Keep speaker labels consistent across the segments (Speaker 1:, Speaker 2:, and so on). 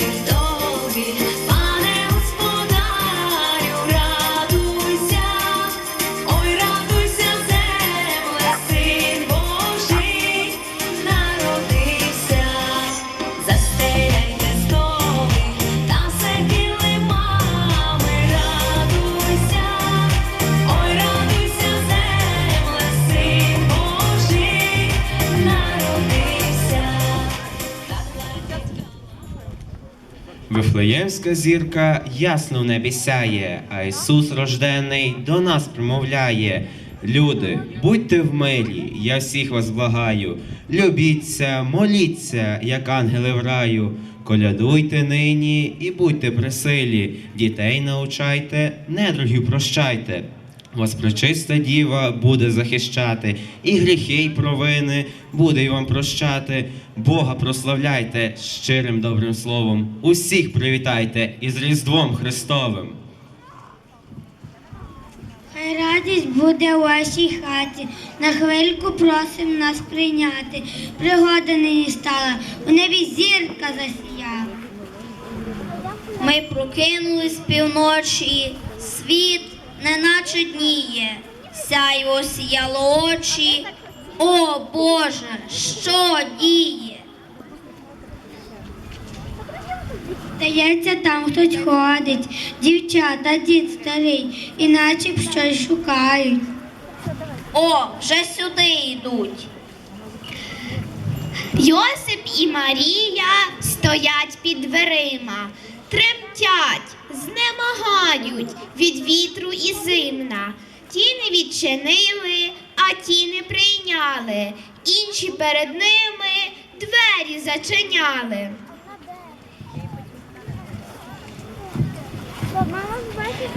Speaker 1: you don't
Speaker 2: Вифлеємська зірка ясно в небі сяє, а Ісус рождений до нас промовляє. Люди, будьте в мирі, я всіх вас благаю. Любіться, моліться, як ангели в раю. Колядуйте нині і будьте при силі. Дітей научайте, недругів прощайте. Вас пречиста діва буде захищати, і гріхи, й провини буде й вам прощати. Бога прославляйте щирим добрим словом. Усіх привітайте із Різдвом Христовим.
Speaker 3: Хай радість буде у вашій хаті. На хвильку просим нас прийняти. Пригода нині стала, у небі зірка засіяла. Ми прокинулись півночі, світ неначе дніє, сяйво сіяло очі. О Боже, що діє? Здається, там хтось ходить, дівчата, дід старий, іначе б щось шукають. О, вже сюди йдуть.
Speaker 4: Йосип і Марія стоять під дверима, тремтять, знемагають від вітру і зимна. Ті не відчинили, а ті не прийняли. Інші перед ними двері зачиняли.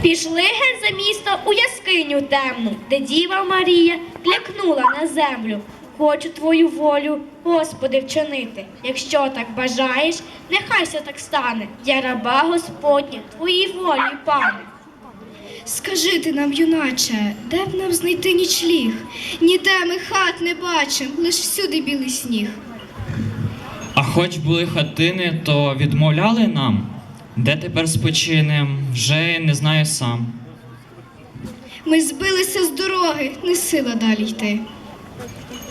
Speaker 5: Пішли геть за місто у яскиню темну, де діва Марія клякнула на землю. Хочу твою волю, Господи, вчинити. Якщо так бажаєш, нехай ся так стане. Я раба Господня, твоїй волі, пане.
Speaker 6: Скажи ти нам, юначе, де б нам знайти нічліг? Ніде ми хат не бачим, лиш всюди білий сніг.
Speaker 7: А хоч були хатини, то відмовляли нам. Де тепер спочинем, вже не знаю сам.
Speaker 6: Ми збилися з дороги, не сила далі йти.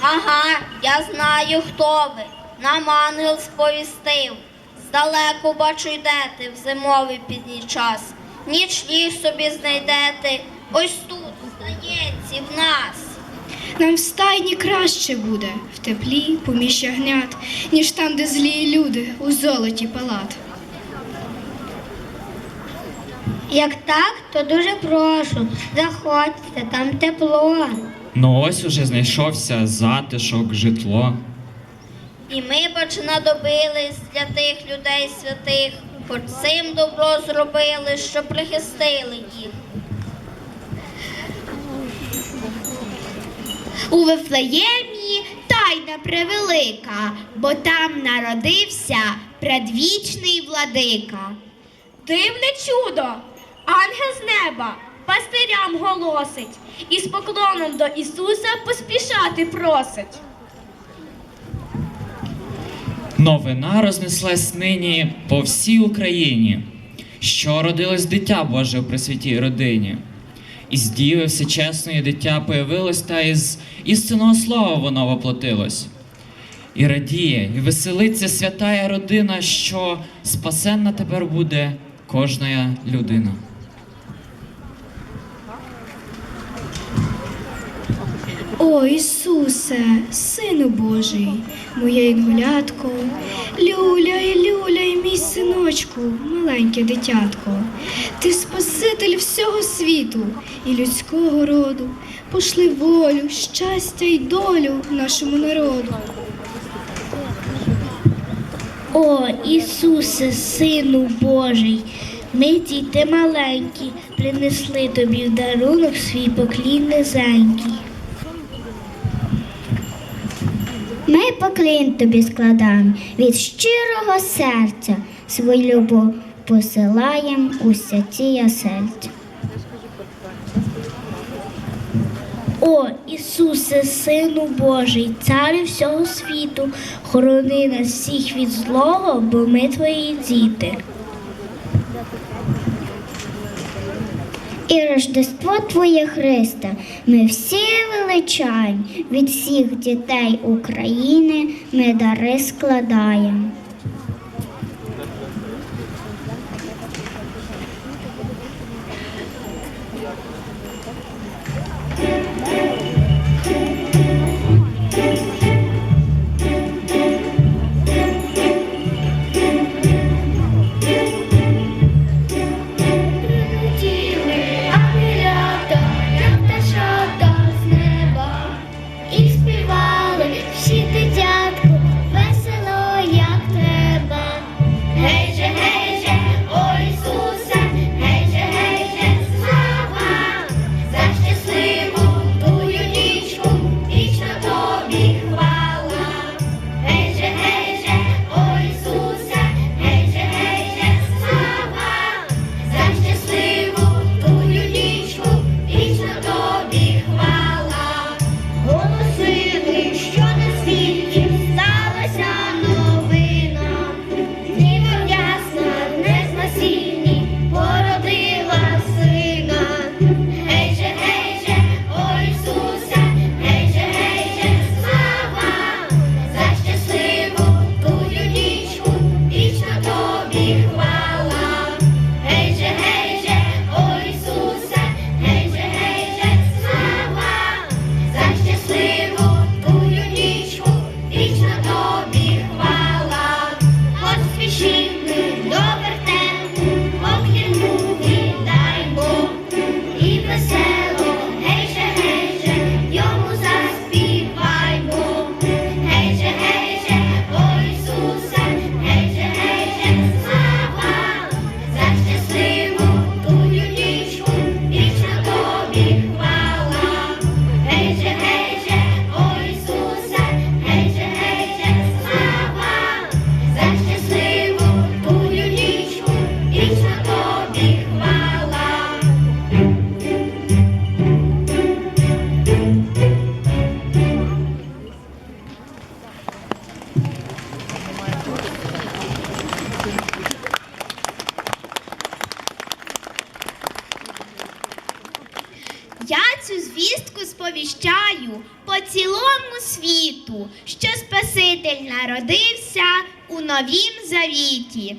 Speaker 3: Ага, я знаю, хто ви. Нам ангел сповістив. Здалеку бачу йдете в зимовий пізній час. Нічліг собі знайдете. Ось тут, стаєнці, в нас.
Speaker 6: Нам в стайні краще буде, в теплі, поміж ягнят, ніж там, де злі люди у золоті палат.
Speaker 3: Як так, то дуже прошу. Заходьте, там тепло.
Speaker 7: Ну ось уже знайшовся затишок, житло.
Speaker 3: І ми, бач, надобились для тих людей святих, хоч цим добро зробили, що прихистили їх.
Speaker 4: У Вифлеємі тайна превелика, бо там народився предвічний владика.
Speaker 5: Дивне чудо! Ангел з неба пастирям голосить і з поклоном до Ісуса поспішати просить.
Speaker 7: Новина рознеслась нині по всій Україні, що родилось дитя Боже в пресвятій родині. Із діви всечесної дитя появилось, та із істинного слова воно воплотилось. І радіє, і веселиться святая родина, що спасенна тепер буде кожна людина.
Speaker 6: О Ісусе, Сину Божий, моє інгулятко, люляй, люляй, мій синочку, маленьке дитятко, ти Спаситель всього світу і людського роду, пошли волю, щастя й долю нашому народу.
Speaker 4: О, Ісусе, Сину Божий, ми, діти маленькі, принесли тобі в дарунок свій поклін низенький.
Speaker 8: Ми поклін тобі складаємо від щирого серця, свою любов посилаєм у святі ясельця.
Speaker 5: О, Ісусе, Сину Божий, царю всього світу, хорони нас всіх від злого, бо ми твої діти.
Speaker 9: І Рождество Твоє Христе, ми всі величаємо, від всіх дітей України ми дари складаємо. Летіли
Speaker 5: світу, що Спаситель народився у новім завіті.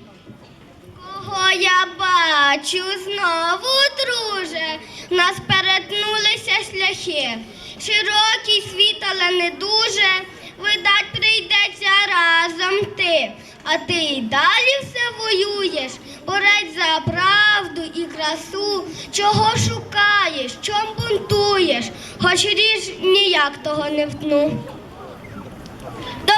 Speaker 5: Кого я бачу знову, друже, нас перетнулися шляхи. Широкий світ, але не дуже. Видать, прийдеться разом ти. А ти й далі все воюєш, борець за правду і красу. Чого шукаєш, чом бунтуєш, хоч ріж ніяк того не втну.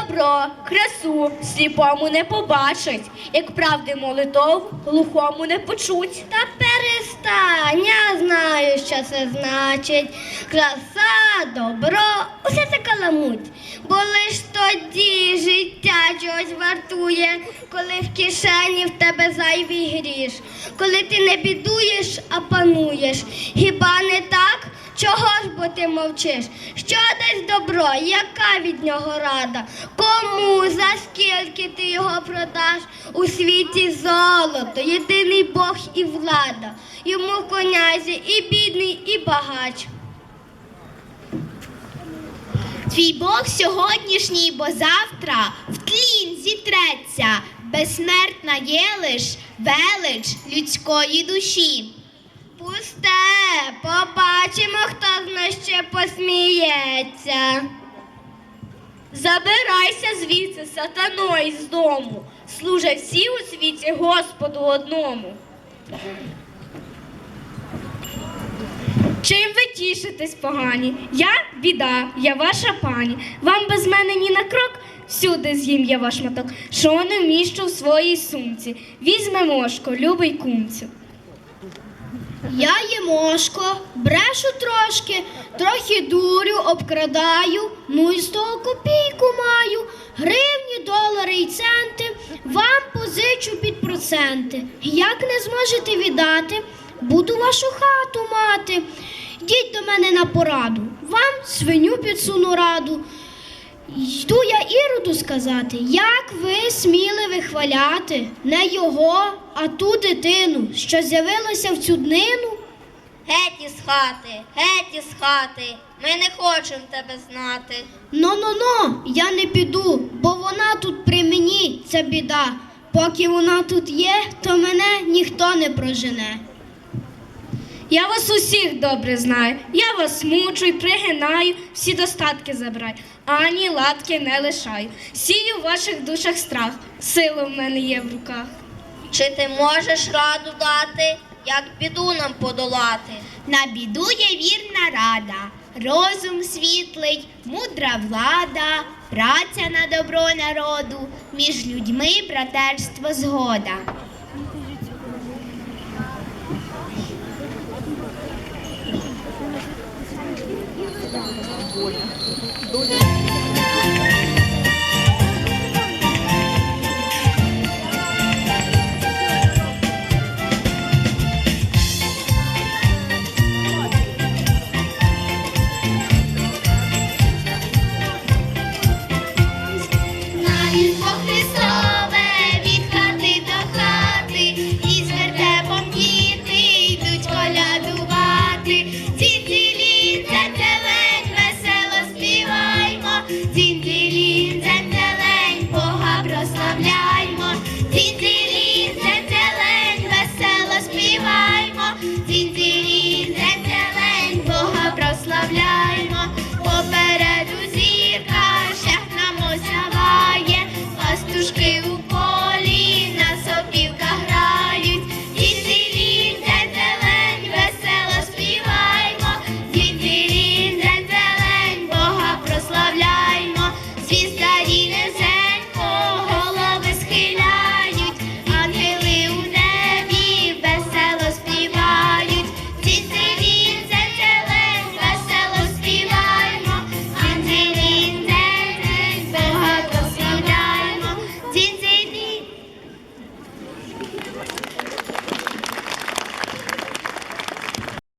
Speaker 5: Добро, красу сліпому не побачить, як правди молитов глухому не почуть. Та перестань, я знаю, що це значить. Краса, добро, усе це каламуть. Бо лиш тоді життя чогось вартує, коли в кишені в тебе зайвий гріш, коли ти не бідуєш, а пануєш. Хіба не так? Чого ж бо ти мовчиш? Що дасть добро? Яка від нього рада? Кому за скільки ти його продаш? У світі золото, єдиний Бог і влада. Йому конязі і бідний, і багач. Твій Бог сьогоднішній, бо завтра в тлін зітреться, безсмертна є лиш велич людської душі. Пусте, побачимо, хто з нас ще посміється. Забирайся звідси, сатано, із дому. Служать всі у світі Господу одному. Чим ви тішитесь, погані? Я біда, я ваша пані. Вам без мене ні на крок, всюди з'їм я ваш моток. Що не вміщу в своїй сумці. Візьме любий кумцю.
Speaker 6: Я є мошко, брешу трошки, трохи дурю, обкрадаю, ну і з того копійку маю. Гривні, долари і центи вам позичу під проценти. Як не зможете віддати, буду вашу хату мати. Йдіть до мене на пораду. Вам свиню підсуну раду. Йду я Іроду сказати, як ви сміли вихваляти не його, а ту дитину, що з'явилася в цю днину.
Speaker 3: Геть із хати, геть із хати. Ми не хочемо тебе знати.
Speaker 6: Но-но-но, я не піду, бо вона тут при мені, ця біда. Поки вона тут є, то мене ніхто не прожене.
Speaker 5: Я вас усіх добре знаю. Я вас мучу й пригинаю, всі достатки забираю, ані латки не лишаю. Сію в ваших душах страх, сила в мене є в руках.
Speaker 3: Чи ти можеш раду дати, як біду нам подолати?
Speaker 4: На біду є вірна рада, розум світлий, мудра влада, праця на добро народу, між людьми братерство згода. Доля.